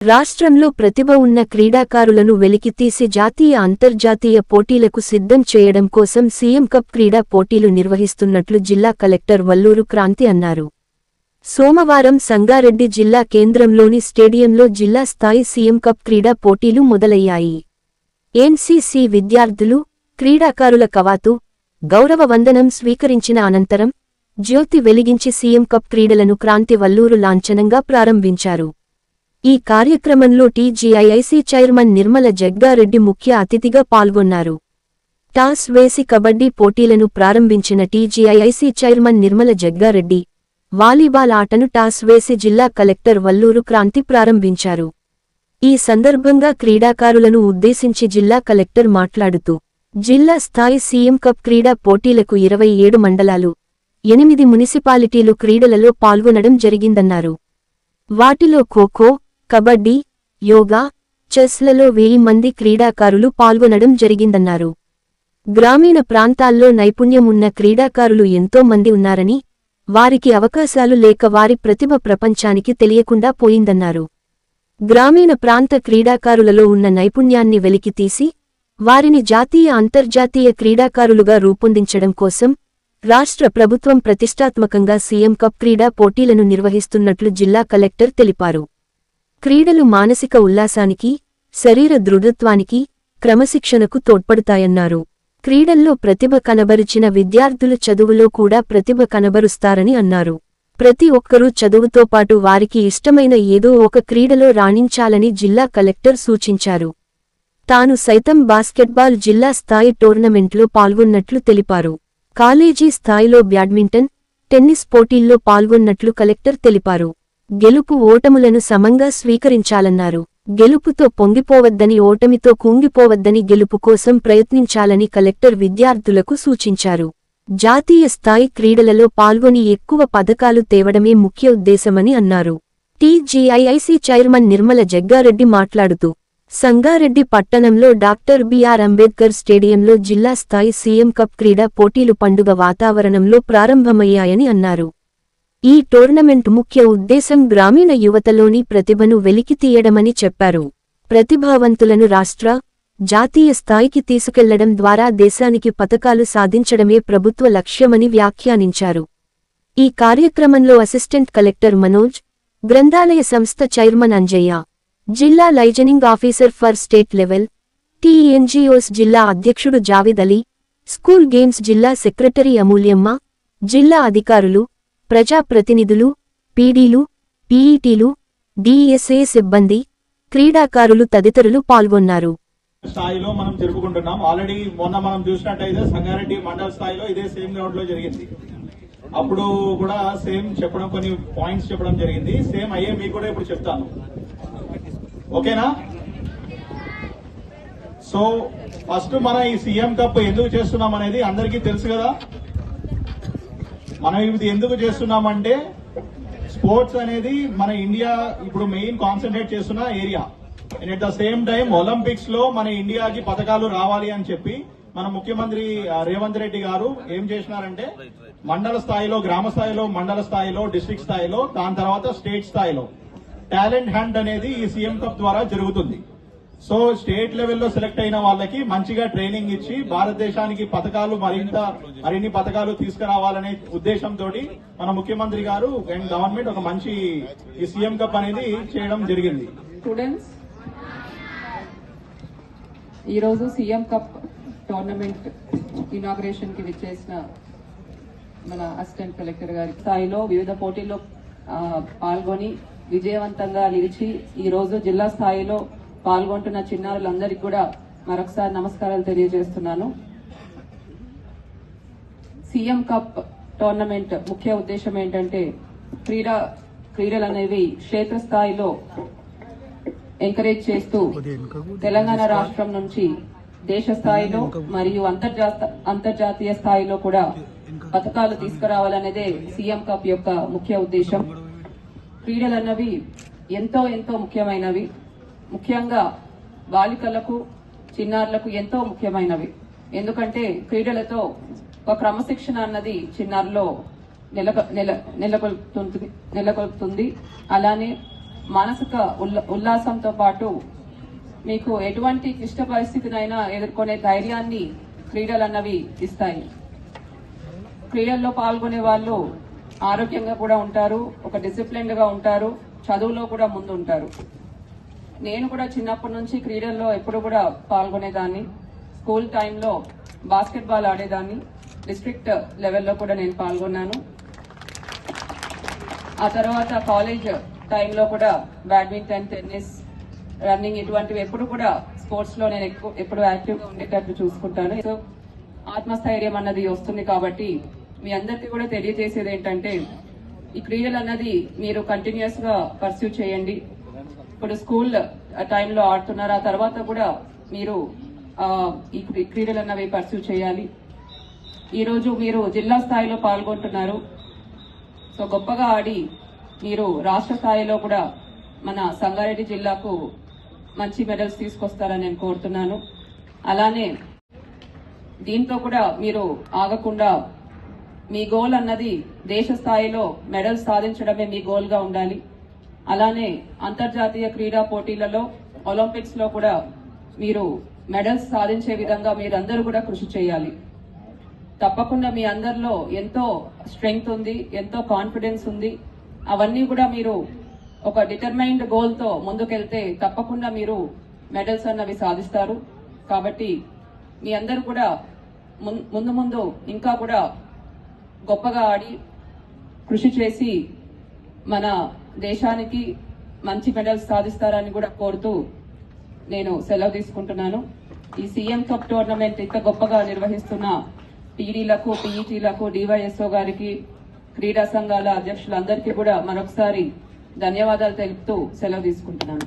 రాష్ట్రంలో ప్రతిభ ఉన్న క్రీడాకారులను వెలికితీసి జాతీయ అంతర్జాతీయ పోటీలకు సిద్ధం చేయడం కోసం సీఎం కప్ క్రీడా పోటీలు నిర్వహిస్తున్నట్లు జిల్లా కలెక్టర్ వల్లూరు క్రాంతి అన్నారు. సోమవారం సంగారెడ్డి జిల్లా కేంద్రంలోని స్టేడియంలో జిల్లా స్థాయి సీఎం కప్ క్రీడా పోటీలు మొదలయ్యాయి. ఎన్సీసీ విద్యార్థులు క్రీడాకారుల కవాతు గౌరవ వందనం స్వీకరించిన అనంతరం జ్యోతి వెలిగించి సీఎం కప్ క్రీడలను క్రాంతి వల్లూరు లాంఛనంగా ప్రారంభించారు. ఈ కార్యక్రమంలో టీజీఐఐసీ చైర్మన్ నిర్మల జగ్గారెడ్డి ముఖ్య అతిథిగా పాల్గొన్నారు. టాస్ వేసి కబడ్డీ పోటీలను ప్రారంభించిన T G I I C chairman Nirmala Jaggareddy volleyball ఆటను టాస్ వేసి జిల్లా కలెక్టర్ వల్లూరు క్రాంతి ప్రారంభించారు. ఈ సందర్భంగా క్రీడాకారులను ఉద్దేశించి జిల్లా కలెక్టర్ మాట్లాడుతూ జిల్లా స్థాయి సీఎం కప్ క్రీడా పోటీలకు ఇరవై ఏడు మండలాలు ఎనిమిది మునిసిపాలిటీలు క్రీడలలో పాల్గొనడం జరిగిందన్నారు. వాటిలో ఖోఖో కబడ్డీ యోగా చెస్లలో వెయ్యి మంది క్రీడాకారులు పాల్గొనడం జరిగిందన్నారు. గ్రామీణ ప్రాంతాల్లో నైపుణ్యం ఉన్న క్రీడాకారులు ఎంతో మంది ఉన్నారని వారికి అవకాశాలు లేక వారి ప్రతిభ ప్రపంచానికి తెలియకుండా పోయిందన్నారు. గ్రామీణ ప్రాంత క్రీడాకారులలో ఉన్న నైపుణ్యాన్ని వెలికితీసి వారిని జాతీయ అంతర్జాతీయ క్రీడాకారులుగా రూపొందించడం కోసం రాష్ట్ర ప్రభుత్వం ప్రతిష్టాత్మకంగా సీఎం కప్ క్రీడా పోటీలను నిర్వహిస్తున్నట్లు జిల్లా కలెక్టర్ తెలిపారు. క్రీడలు మానసిక ఉల్లాసానికి శరీర దృఢత్వానికి క్రమశిక్షణకు తోడ్పడతాయన్నారు. క్రీడల్లో ప్రతిభ కనబరిచిన విద్యార్థులు చదువులో కూడా ప్రతిభ కనబరుస్తారని అన్నారు. ప్రతి ఒక్కరూ చదువుతో పాటు వారికి ఇష్టమైన ఏదో ఒక క్రీడలో రాణించాలని జిల్లా కలెక్టర్ సూచించారు. తాను సైతం బాస్కెట్బాల్ జిల్లా స్థాయి టోర్నమెంట్లో పాల్గొన్నట్లు తెలిపారు. కాలేజీ స్థాయిలో బ్యాడ్మింటన్ టెన్నిస్ పోటీల్లో పాల్గొన్నట్లు కలెక్టర్ తెలిపారు. గెలుపు ఓటములను సమంగా స్వీకరించాలన్నారు. గెలుపుతో పొంగిపోవద్దని ఓటమితో కుంగిపోవద్దని గెలుపు కోసం ప్రయత్నించాలని కలెక్టర్ విద్యార్థులకు సూచించారు. జాతీయ స్థాయి క్రీడలలో పాల్గొని ఎక్కువ పథకాలు తేవడమే ముఖ్య ఉద్దేశమని అన్నారు. టీజీఐఐసీ చైర్మన్ నిర్మల జగ్గారెడ్డి మాట్లాడుతూ సంగారెడ్డి పట్టణంలో డాక్టర్ బిఆర్ అంబేద్కర్ స్టేడియంలో జిల్లా స్థాయి సీఎం కప్ క్రీడా పోటీలు పండుగ వాతావరణంలో ప్రారంభమయ్యాయని అన్నారు. ఈ టోర్నమెంట్ ముఖ్య ఉద్దేశం గ్రామీణ యువతలోని ప్రతిభను వెలికితీయడమని చెప్పారు. ప్రతిభావంతులను రాష్ట్ర జాతీయ స్థాయికి తీసుకెళ్ళడం ద్వారా దేశానికి పథకాలు సాధించడమే ప్రభుత్వ లక్ష్యమని వ్యాఖ్యానించారు. ఈ కార్యక్రమంలో అసిస్టెంట్ కలెక్టర్ మనోజ్ గ్రంథాలయ సంస్థ చైర్మన్ అంజయ్య జిల్లా liaisoning officer for state level TNGOs జిల్లా అధ్యక్షుడు జావేద్ అలీ స్కూల్ గేమ్స్ జిల్లా సెక్రటరీ అమూల్యమ్మ జిల్లా అధికారులు ప్రజాప్రతినిధులు పీడీలు పీఈటీలు డిఎస్ఏ సిబ్బంది క్రీడాకారులు తదితరులు పాల్గొన్నారు. స్థాయిలో మనం జరుపుకుంటున్నాం. ఆల్రెడీ మొన్న మనం చూసినట్టయితే సంగారెడ్డి మండల స్థాయిలో ఇదే సేమ్ గ్రౌండ్లో జరిగింది. అప్పుడు కూడా సేమ్ చెప్పడం కొన్ని పాయింట్స్ చెప్పడం జరిగింది. సేమ్ అయ్యే మీకు కూడా ఇప్పుడు చెప్తాను. ఓకేనా? సో ఫస్ట్ మన ఈ సీఎం కప్ ఎందుకు చేస్తున్నాం అనేది అందరికీ తెలుసు కదా. మనం ఇది ఎందుకు చేస్తున్నామంటే స్పోర్ట్స్ అనేది మన ఇండియా ఇప్పుడు మెయిన్ కాన్సన్ట్రేట్ చేస్తున్న area. And at the same time ఒలింపిక్స్లో మన ఇండియాకి పథకాలు రావాలి అని చెప్పి మన ముఖ్యమంత్రి రేవంత్ రెడ్డి గారు ఏం చేసినారంటే మండల స్థాయిలో గ్రామ స్థాయిలో మండల స్థాయిలో డిస్ట్రిక్ట్ స్థాయిలో దాని తర్వాత స్టేట్ స్థాయిలో. టాలెంట్ హంట్ అనేది ఈ సీఎం కప్ ద్వారా జరుగుతుంది. సో స్టేట్ లెవెల్లో సెలెక్ట్ అయిన వాళ్ళకి మంచిగా ట్రైనింగ్ ఇచ్చి భారతదేశానికి పథకాలు మరింత మరిన్ని పథకాలు తీసుకురావాలనే ఉద్దేశంతో మన ముఖ్యమంత్రి గారు అండ్ గవర్నమెంట్ ఒక మంచి ఈ సీఎం కప్ అనేది చేయడం జరిగింది. స్టూడెంట్స్ ఈరోజు సీఎం కప్ టోర్నమెంట్ ఇనాగ్రేషన్కి విచ్చేసిన మన అసిస్టెంట్ కలెక్టర్ గారి స్థాయిలో వివిధ పోటీల్లో పాల్గొని విజయవంతంగా నిలిచి ఈ రోజు జిల్లా స్థాయిలో పాల్గొంటున్న చిన్నారులందరికీ కూడా మరొకసారి నమస్కారాలు తెలియజేస్తున్నాను. సీఎం కప్ టోర్నమెంట్ ముఖ్య ఉద్దేశం ఏంటంటే క్రీడా క్రీడలు అనేవి క్షేత్రస్థాయిలో ఎంకరేజ్ చేస్తూ తెలంగాణ రాష్ట్రం నుంచి దేశ స్థాయిలో మరియు అంతర్జాతీయ స్థాయిలో కూడా పథకాలు తీసుకురావాలనేదే సీఎం కప్ యొక్క ముఖ్య ఉద్దేశం. క్రీడలు అన్నవి ఎంతో ఎంతో ముఖ్యమైనవి. ముఖ్యంగా బాలికలకు చిన్నారులకు ఎంతో ముఖ్యమైనవి. ఎందుకంటే క్రీడలతో ఒక క్రమశిక్షణ అన్నది చిన్నారులో నెల నెలకొల్పుతుంది నెలకొల్పుతుంది అలానే మానసిక ఉల్లాసంతో పాటు మీకు ఎటువంటి క్లిష్ట పరిస్థితినైనా ఎదుర్కొనే ధైర్యాన్ని క్రీడలు అన్నవి ఇస్తాయి. క్రీడల్లో పాల్గొనే వాళ్ళు ఆరోగ్యంగా కూడా ఉంటారు ఒక డిసిప్లిన్గా ఉంటారు చదువులో కూడా ముందు ఉంటారు నేను కూడా చిన్నప్పటి నుంచి క్రీడల్లో ఎప్పుడు కూడా పాల్గొనేదాన్ని. స్కూల్ టైంలో బాస్కెట్బాల్ ఆడేదాన్ని. డిస్ట్రిక్ట్ లెవెల్లో కూడా నేను పాల్గొన్నాను. ఆ తర్వాత కాలేజ్ టైంలో కూడా బ్యాడ్మింటన్ టెన్నిస్ రన్నింగ్ ఇటువంటివి ఎప్పుడు కూడా స్పోర్ట్స్లో నేను ఎక్కువ ఎప్పుడు యాక్టివ్గా ఉండేటట్టు చూసుకుంటాను. సో ఆత్మస్థైర్యం అన్నది వస్తుంది కాబట్టి మీ అందరికీ కూడా తెలియజేసేది ఏంటంటే ఈ క్రీడలు అన్నది మీరు కంటిన్యూస్గా పర్సూ చేయండి. ఇప్పుడు స్కూల్ టైంలో ఆడుతున్నారు. ఆ తర్వాత కూడా మీరు ఈ క్రీడలు అన్నవి పర్సూ చేయాలి. ఈరోజు మీరు జిల్లా స్థాయిలో పాల్గొంటున్నారు. సో గొప్పగా ఆడి మీరు రాష్ట్ర స్థాయిలో కూడా మన సంగారెడ్డి జిల్లాకు మంచి మెడల్స్ తీసుకొస్తారని నేను కోరుతున్నాను. అలానే దీంతో కూడా మీరు ఆగకుండా మీ గోల్ అన్నది దేశ స్థాయిలో మెడల్స్ సాధించడమే మీ గోల్గా ఉండాలి. అలానే అంతర్జాతీయ క్రీడా పోటీలలో ఒలింపిక్స్లో కూడా మీరు మెడల్స్ సాధించే విధంగా మీరందరూ కూడా కృషి చేయాలి. తప్పకుండా మీ అందరిలో ఎంతో స్ట్రెంగ్త్ ఉంది ఎంతో కాన్ఫిడెన్స్ ఉంది. అవన్నీ కూడా మీరు ఒక డిటర్మైన్డ్ గోల్తో ముందుకెళ్తే తప్పకుండా మీరు మెడల్స్ అన్నవి సాధిస్తారు. కాబట్టి మీ అందరూ కూడా ముందు ముందు ఇంకా కూడా గొప్పగా ఆడి కృషి చేసి మన దేశానికి మంచి మెడల్స్ సాధిస్తారని కూడా కోరుతూ నేను సెలవు తీసుకుంటున్నాను. ఈ సీఎం కప్ టోర్నమెంట్ ఇంత గొప్పగా నిర్వహిస్తున్న టీడీలకు పీఈటీలకు డివైఎస్ఓ గారికి క్రీడా సంఘాల అధ్యక్షులందరికీ కూడా మరొకసారి ధన్యవాదాలు తెలుపుతూ సెలవు తీసుకుంటున్నాను.